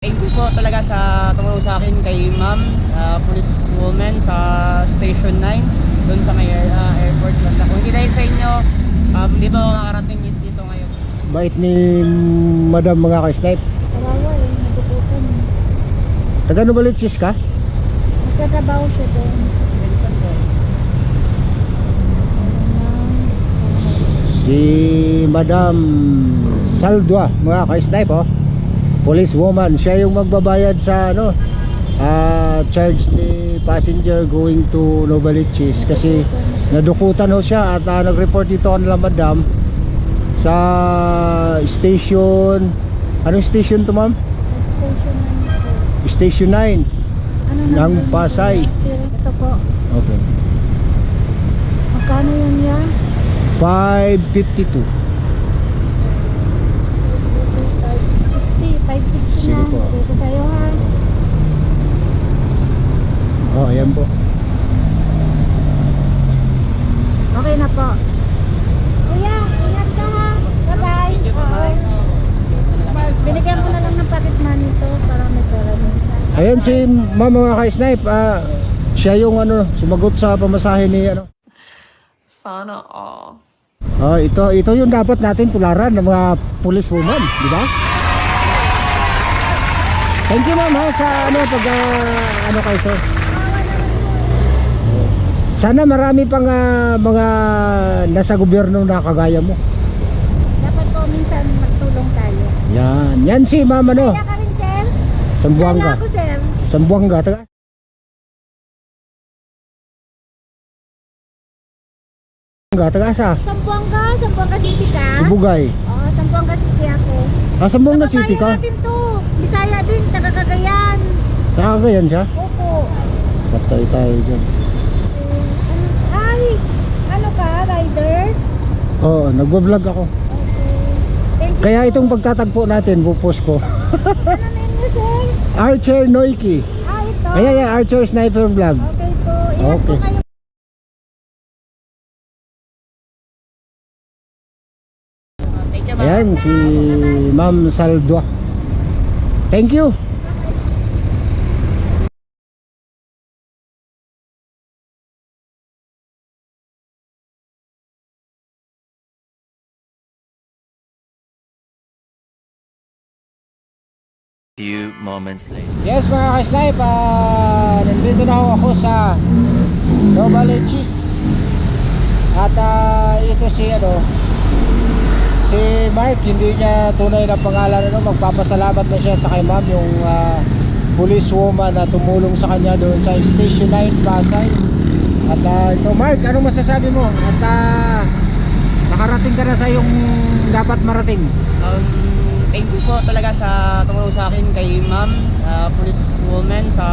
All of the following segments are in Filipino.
Thank you po talaga sa tumulong sa akin kay ma'am, uh, police woman sa Station 9 doon sa may air- ah, airport banda. Kung hindi dahil sa inyo, um, hindi pa ako makarating dito ngayon. Bait ni Madam mga ka-snipe. Kawawa eh, nagugutom. Taga Novaliches ka? Nagtatrabaho siya doon. Si Madam Saldua mga ka-snipe oh. Police woman. Siya yung magbabayad sa ano ah, charge ni passenger going to Novaliches kasi nadukutan ho siya at ah, nag-report dito kanila madam sa station anong station to ma'am? Station 9 po. Station 9 Ano Ng? Pasay. Ito po. okay Magkano yun yan? 552 560. 560 Sige na. po. Ko sa'yo ha. oh ayan po Okay na po. Kuya, ingat ka ha. Bye-bye. Oo. Binigyan ko na lang ng pocket money to para may pera din siya. ayun si ma'am mga ka-snipe ah, siya yung ano sumagot sa pamasahe ni ano Sana all. Ah, ito ito yung dapat natin tularan ng mga police woman, di ba? Thank you ma'am ha, sa ano pag ah, ano kayo sir. Sana marami pang ah, mga nasa gobyerno na kagaya mo. Dapat po minsan magtulong tayo. Yan, yan si ma'am ano, Kaya ka rin, sir? Sambuanga. Saya ako, sir. Sambuanga, taga. Sambuanga, taga asa? Sambuanga, Sambuanga City ka? Sibugay. Oo, Sambuanga City ako. Ah, Sambuanga City ka? Natin to. Bisaya. Nakakagayan siya? Opo. Patay tayo dyan. Ano, ay, ano ka, rider? Oo, nagbablog ako. Okay. Kaya po. itong pagtatakpo natin, bupost ko. Ano name niyo, sir? Archer Noiki. Ah, ito. Ayan, yan, Archer Sniper Vlog. Okay po. Ingat po Okay. kayo. You ma'am. Ayan, si Ma'am Saldua. Thank you. Few moments later. Yes mga ka-snipe, ah, nandito na ho ako sa Novaliches At ah, ito si ano Si Mark, hindi niya tunay na pangalan ano, Magpapasalamat na siya sa kay ma'am Yung ah, police woman na tumulong sa kanya doon sa Station 9 Pasay At ah, ito Mark, anong masasabi mo? At ah, nakarating ka na sa yung dapat marating Um, thank you po talaga sa tumulong sa akin kay ma'am, uh, police woman sa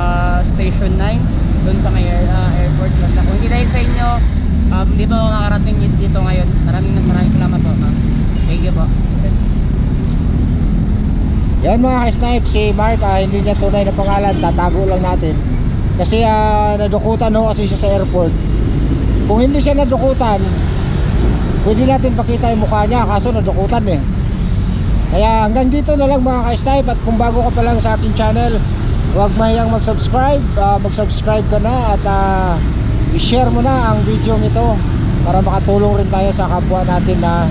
Station 9 doon sa may air- ah, airport banda. Kung hindi dahil sa inyo, um, hindi pa ako dito ngayon. Maraming maraming salamat po ma'am. Thank you po. Yan mga ka-snipe, si Mark ah, hindi niya tunay na pangalan, tatago lang natin. Kasi ah, nadukutan ho kasi siya sa airport. Kung hindi siya nadukutan, pwede natin pakita yung mukha niya kaso nadukutan eh. Kaya hanggang dito na lang mga ka-snipe at kung bago ka pa lang sa ating channel, huwag mahiyang mag-subscribe, ah, mag-subscribe ka na at ah, i-share mo na ang video ito para makatulong rin tayo sa kapwa natin na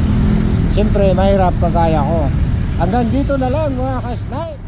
siyempre mahirap kagaya ko. Hanggang dito na lang mga ka-snipe.